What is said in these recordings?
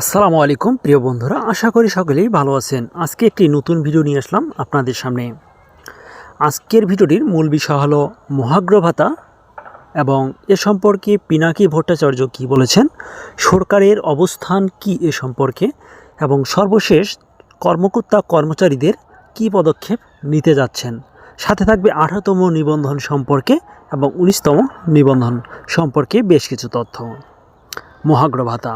আসসালামু আলাইকুম, প্রিয় বন্ধুরা, আশা করি সকলেই ভালো আছেন। আজকে একটি নতুন ভিডিও নিয়ে আসলাম আপনাদের সামনে। আজকের ভিডিওটির মূল বিষয় হলো মহাগ্র ভাতা এবং এ সম্পর্কে পিনাকি ভট্টাচার্য কি বলেছেন, সরকারের অবস্থান কি এ সম্পর্কে, এবং সর্বশেষ কর্মকর্তা কর্মচারীদের কি পদক্ষেপ নিতে যাচ্ছেন। সাথে থাকবে আঠারোতম নিবন্ধন সম্পর্কে এবং উনিশতম নিবন্ধন সম্পর্কে বেশ কিছু তথ্য। মহাগ্র ভাতা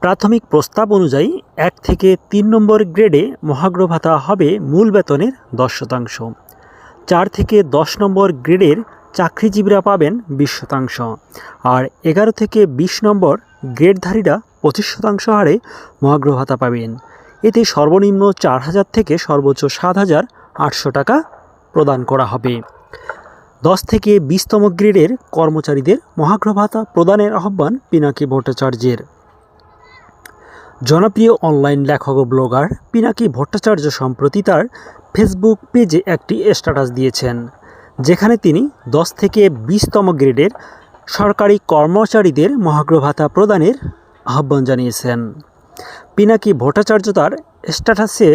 প্রাথমিক প্রস্তাব অনুযায়ী এক থেকে তিন নম্বর গ্রেডে মহাগ্র ভাতা হবে মূল বেতনের দশ শতাংশ। চার থেকে দশ নম্বর গ্রেডের চাকরিজীবীরা পাবেন বিশ শতাংশ। আর এগারো থেকে বিশ নম্বর গ্রেডধারীরা পঁচিশ শতাংশ হারে মহাগ্র ভাতা পাবেন। এতে সর্বনিম্ন চার হাজার থেকে সর্বোচ্চ সাত হাজার আটশো টাকা প্রদান করা হবে। দশ থেকে বিশতম গ্রেডের কর্মচারীদের মহাগ্র ভাতা প্রদানের আহ্বান পিনাকি ভট্টাচার্যের। জনপ্রিয় অনলাইন লেখক ও ব্লগার পিনাকি ভট্টাচার্য সম্প্রতি তার ফেসবুক পেজে একটি স্ট্যাটাস দিয়েছেন, যেখানে তিনি দশ থেকে বিশতম গ্রেডের সরকারি কর্মচারীদের মহাগ্র ভাতা প্রদানের আহ্বান জানিয়েছেন। পিনাকি ভট্টাচার্য তার স্ট্যাটাসে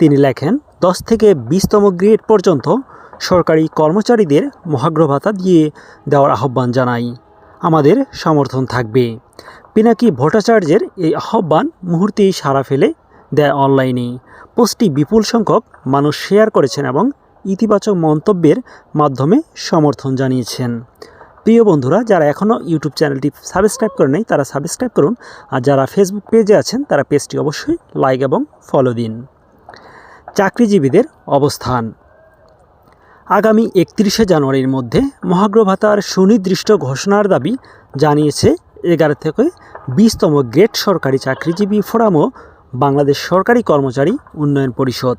তিনি লেখেন, দশ থেকে বিশতম গ্রেড পর্যন্ত সরকারি কর্মচারীদের মহাগ্র ভাতা দিয়ে দেওয়ার আহ্বান জানাই। আমাদের সমর্থন থাকবে। পিনাকি ভট্টাচার্যের এই আহ্বান মুহূর্তেই সাড়া ফেলে দেয় অনলাইনে। পোস্টটি বিপুল সংখ্যক মানুষ শেয়ার করেছেন এবং ইতিবাচক মন্তব্যের মাধ্যমে সমর্থন জানিয়েছেন। প্রিয় বন্ধুরা, যারা এখনও ইউটিউব চ্যানেলটি সাবস্ক্রাইব করে নেই তারা সাবস্ক্রাইব করুন আর যারা ফেসবুক পেজে আছেন, তারা পেজটি অবশ্যই লাইক এবং ফলো দিন। চাকরিজীবীদের অবস্থান। আগামী একত্রিশে জানুয়ারির মধ্যে মহাগ্র ভাতার সুনির্দিষ্ট ঘোষণার দাবি জানিয়েছে এগারো থেকে বিশতম গ্রেড সরকারি চাকরিজীবী ফোরামও বাংলাদেশ সরকারি কর্মচারী উন্নয়ন পরিষদ।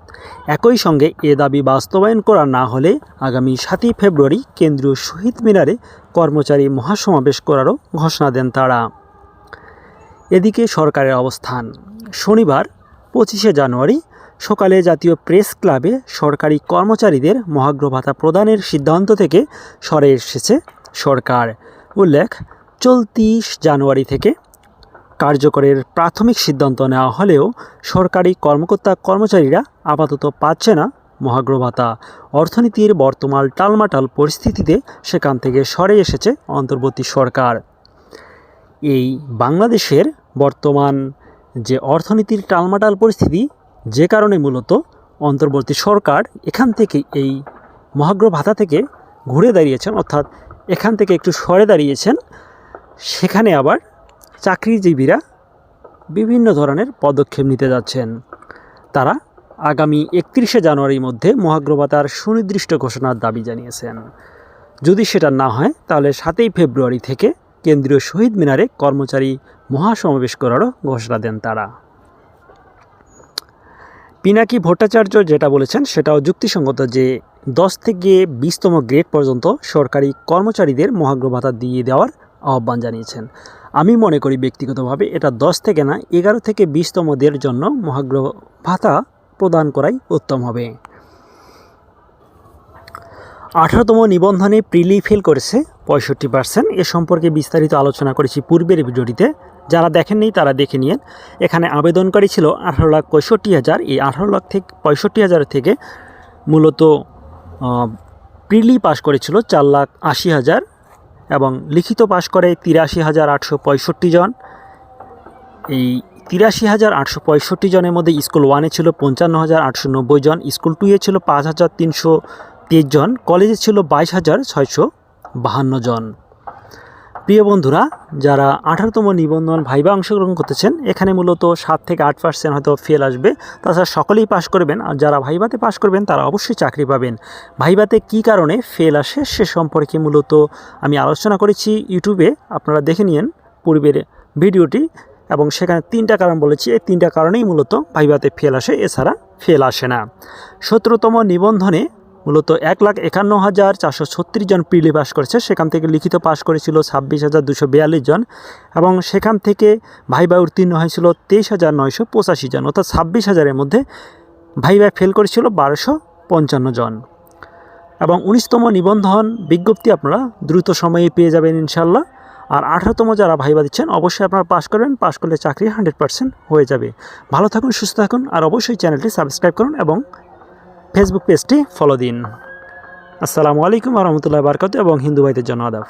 একই সঙ্গে এ দাবি বাস্তবায়ন করা না হলে আগামী সাতই ফেব্রুয়ারি কেন্দ্রীয় শহীদ মিনারে কর্মচারী মহাসমাবেশ করারও ঘোষণা দেন তারা। এদিকে সরকারের অবস্থান। শনিবার পঁচিশে জানুয়ারি সকালে জাতীয় প্রেস ক্লাবে সরকারি কর্মচারীদের মহাগ্র ভাতা প্রদানের সিদ্ধান্ত থেকে সরে এসেছে সরকার। উল্লেখ, চলতি জানুয়ারি থেকে কার্যকরের প্রাথমিক সিদ্ধান্ত নেওয়া হলেও সরকারি কর্মকর্তা কর্মচারীরা আপাতত পাচ্ছে না মহাগ্র ভাতা অর্থনীতির বর্তমান টালমাটাল পরিস্থিতিতে সেখান থেকে সরে এসেছে অন্তর্বর্তী সরকার। এই বাংলাদেশের বর্তমান যে অর্থনীতির টালমাটাল পরিস্থিতি যে কারণে মূলত অন্তর্বর্তী সরকার এখান থেকে এই মহাগ্র ভাতা থেকে ঘুরে দাঁড়িয়েছেন, অর্থাৎ এখান থেকে একটু সরে দাঁড়িয়েছেন। সেখানে আবার চাকরিজীবীরা বিভিন্ন ধরনের পদক্ষেপ নিতে যাচ্ছেন। তারা আগামী একত্রিশে জানুয়ারির মধ্যে মহাগ্র ভাতার সুনির্দিষ্ট ঘোষণার দাবি জানিয়েছেন। যদি সেটা না হয়, তাহলে সাতই ফেব্রুয়ারি থেকে কেন্দ্রীয় শহীদ মিনারে কর্মচারী মহাসমাবেশ করারও ঘোষণা দেন তারা। পিনাকি ভট্টাচার্য যেটা বলেছেন, সেটাও যুক্তিসঙ্গত যে দশ থেকে বিশতম গ্রেড পর্যন্ত সরকারি কর্মচারীদের মহাগ্র ভাতা দিয়ে দেওয়ার আহ্বান জানিয়েছেন। আমি মনে করি ব্যক্তিগতভাবে এটা দশ থেকে না, এগারো থেকে বিশতমদের জন্য মহাগ্র ভাতা প্রদান করাই উত্তম হবে। আঠারোতম নিবন্ধনে প্রিলি ফেল করেছে পঁয়ষট্টি পার্সেন্ট। এ সম্পর্কে বিস্তারিত আলোচনা করেছি পূর্বের ভিডিওটিতে। যারা দেখেননি তারা দেখে নিন এখানে আবেদনকারী ছিল আঠারো লাখ পঁয়ষট্টি হাজার। এই আঠারো লাখ থেকে পঁয়ষট্টি হাজার থেকে মূলত প্রিলি পাস করেছিল চার লাখ আশি হাজার এবং লিখিত পাশ করে তিরাশি হাজার আটশো পঁয়ষট্টি জন। এই তিরাশি হাজার আটশো পঁয়ষট্টি জনের মধ্যে স্কুল ওয়ানে ছিল পঞ্চান্ন হাজার আটশো নব্বই জন, স্কুল টুয়ে ছিল পাঁচ হাজার তিনশো তেইশ জন, কলেজে ছিল বাইশ হাজার ছয়শো বাহান্ন জন। প্রিয় বন্ধুরা, যারা আঠারোতম নিবন্ধন ভাইবা অংশগ্রহণ করতেছেন, এখানে মূলত সাত থেকে আট পার্সেন্ট হয়তো ফেল আসবে। তাছাড়া সকলেই পাশ করবেন, আর যারা ভাইবাতে পাশ করবেন, তারা অবশ্যই চাকরি পাবেন। ভাইবাতে কি কারণে ফেল আসে, সে সম্পর্কে মূলত আমি আলোচনা করেছি ইউটিউবে, আপনারা দেখে নিন পূর্বের ভিডিওটি। এবং সেখানে তিনটা কারণ বলেছি, এই তিনটা কারণেই মূলত ভাইবাতে ফেল আসে, এছাড়া ফেল আসে না। সতেরোতম নিবন্ধনে মূলত এক লাখ একান্ন হাজার চারশো ছত্রিশ জন প্রিলি পাস করেছে। সেখান থেকে লিখিত পাস করেছিল ছাব্বিশ হাজার দুশো বিয়াল্লিশ জন এবং সেখান থেকে ভাইবা উত্তীর্ণ হয়েছিল তেইশ হাজার নয়শো পঁচাশি জন। অর্থাৎ ছাব্বিশ হাজারের মধ্যে ভাইবা ফেল করেছিল বারোশো পঞ্চান্ন জন। এবং উনিশতম নিবন্ধন বিজ্ঞপ্তি আপনারা দ্রুত সময়ে পেয়ে যাবেন ইনশাল্লাহ আর আঠারোতম যারা ভাইবা দিচ্ছেন, অবশ্যই আপনারা পাশ করবেন পাশ করলে চাকরি হান্ড্রেড পার্সেন্ট হয়ে যাবে। ভালো থাকুন, সুস্থ থাকুন, আর অবশ্যই চ্যানেলটি সাবস্ক্রাইব করুন এবং ফেসবুক পেজটি ফলো দিন। আসসালামু আলাইকুম রহমতুল্লাহ বারকাত এবং হিন্দু ভাইদের জন্য আদাব।